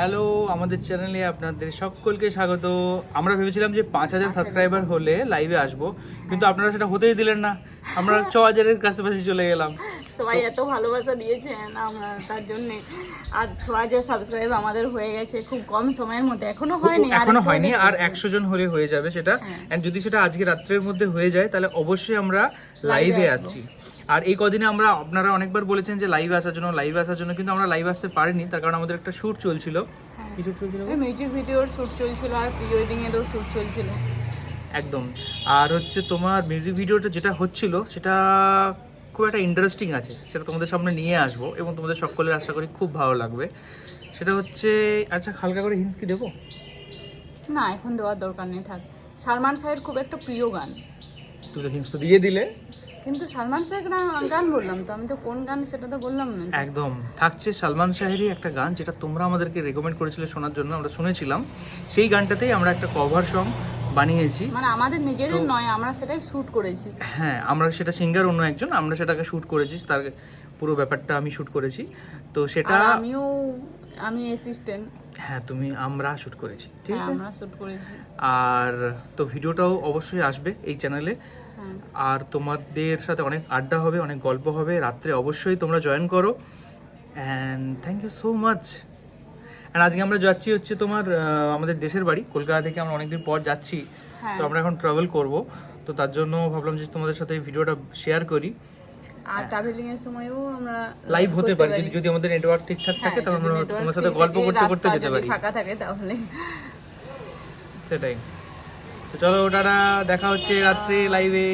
Hello আমাদের চ্যানেলে আপনাদের সকলকে স্বাগত। আমরা ভেবেছিলাম যে পাঁচ হাজার সাবস্ক্রাইবার হলে লাইভে আসব কিন্তু আপনারা সেটা হতেই দিলেন না। আমরা ছ হাজারের কাছাকাছি চলে গেলাম। সবাই এত ভালোবাসা দিয়েছেন আমরা তার জন্য। আর ছ হাজার সাবস্ক্রাইব আমাদের হয়ে গেছে খুব কম সময়ের মধ্যে এখনও হয়নি এখনও হয়নি আর একশো জন হলে হয়ে যাবে সেটা। হ্যাঁ। যদি সেটা আজকে রাত্রের মধ্যে হয়ে যায় তাহলে অবশ্যই আমরা লাইভে আসছি। আর এই কদিনে আমরা আপনারা অনেকবার বলেছেন যে লাইভ আসার জন্য লাইভ আসার জন্য কিন্তু আমরা লাইভ আসতে পারিনি। তার কারণ আমাদের একটা শ্যুট চলছিল। হ্যাঁ। কি শুট চলছিল? মিউজিক ভিডিওর শ্যুট চলছিল আর প্রি ওয়েডিং এরও শ্যুট চলছিল। একদম। আর হচ্ছে তোমার মিউজিক ভিডিওটা যেটা হচ্ছিল সেটা খুব একটা ইন্টারেস্টিং আছে। সেটা তোমাদের সামনে নিয়ে আসব এবং তোমাদের সকলের আশা করি খুব ভালো লাগবে। সেটা হচ্ছে আচ্ছা হালকা করে হিন্স কি দেবো? না এখন দেওয়ার দরকার নেই থাক। সালমান শাহের খুব একটা প্রিয় গান। তুমি তো হিন্স তো দিয়ে দিলে। কিন্তু সালমান শাহের গান গান বললাম তো আমি তো কোন গান সেটা তো বললাম না। একদম। থাকছে সালমান শাহেরই একটা গান যেটা তোমরা আমাদেরকে রেকমেন্ড করেছিলে শোনার জন্য আমরা শুনেছিলাম। সেই গানটাতেই আমরা একটা কভার সং বানিয়েছি। মানে আমাদের নিজেদের নয় আমরা সেটাই শ্যুট করেছি। হ্যাঁ আমরা সেটা সিঙ্গার অন্য একজন আমরা সেটাকে শ্যুট করেছি তার পুরো ব্যাপারটা আমি শ্যুট করেছি। তো সেটা আমিও আমি অ্যাসিস্ট্যান্ট হ্যাঁ তুমি আমরা শ্যুট করেছি ঠিক আছে? আমরা শ্যুট করেছি। আর তো ভিডিওটাও অবশ্যই আসবে এই চ্যানেলে হ্যাঁ। আর তোমাদের সাথে অনেক আড্ডা হবে অনেক গল্প হবে রাত্রে অবশ্যই তোমরা জয়েন করো। And thank you so much and আজকে আমরা যাচ্ছি হচ্ছে তোমার আমাদের দেশের বাড়ি। কলকাতা থেকে আমরা অনেকদিন পর যাচ্ছি। হ্যাঁ। তো আমরা এখন ট্রাভেল করব। তো তার জন্য ভাবলাম যে তোমাদের সাথে এই ভিডিওটা শেয়ার করি। আর ট্রাভেলিং এর সময়ও আমরা লাইভ হতে পারি। যদি যদি আমাদের নেটওয়ার্ক ঠিকঠাক থাকে হ্যাঁ, তাহলে আমরা তোমার সাথে গল্প করতে করতে যেতে পারি। ফাঁকা থাকে তাহলে। সেটাই। তো চলো ওটারা দেখা হচ্ছে রাত্রে লাইভে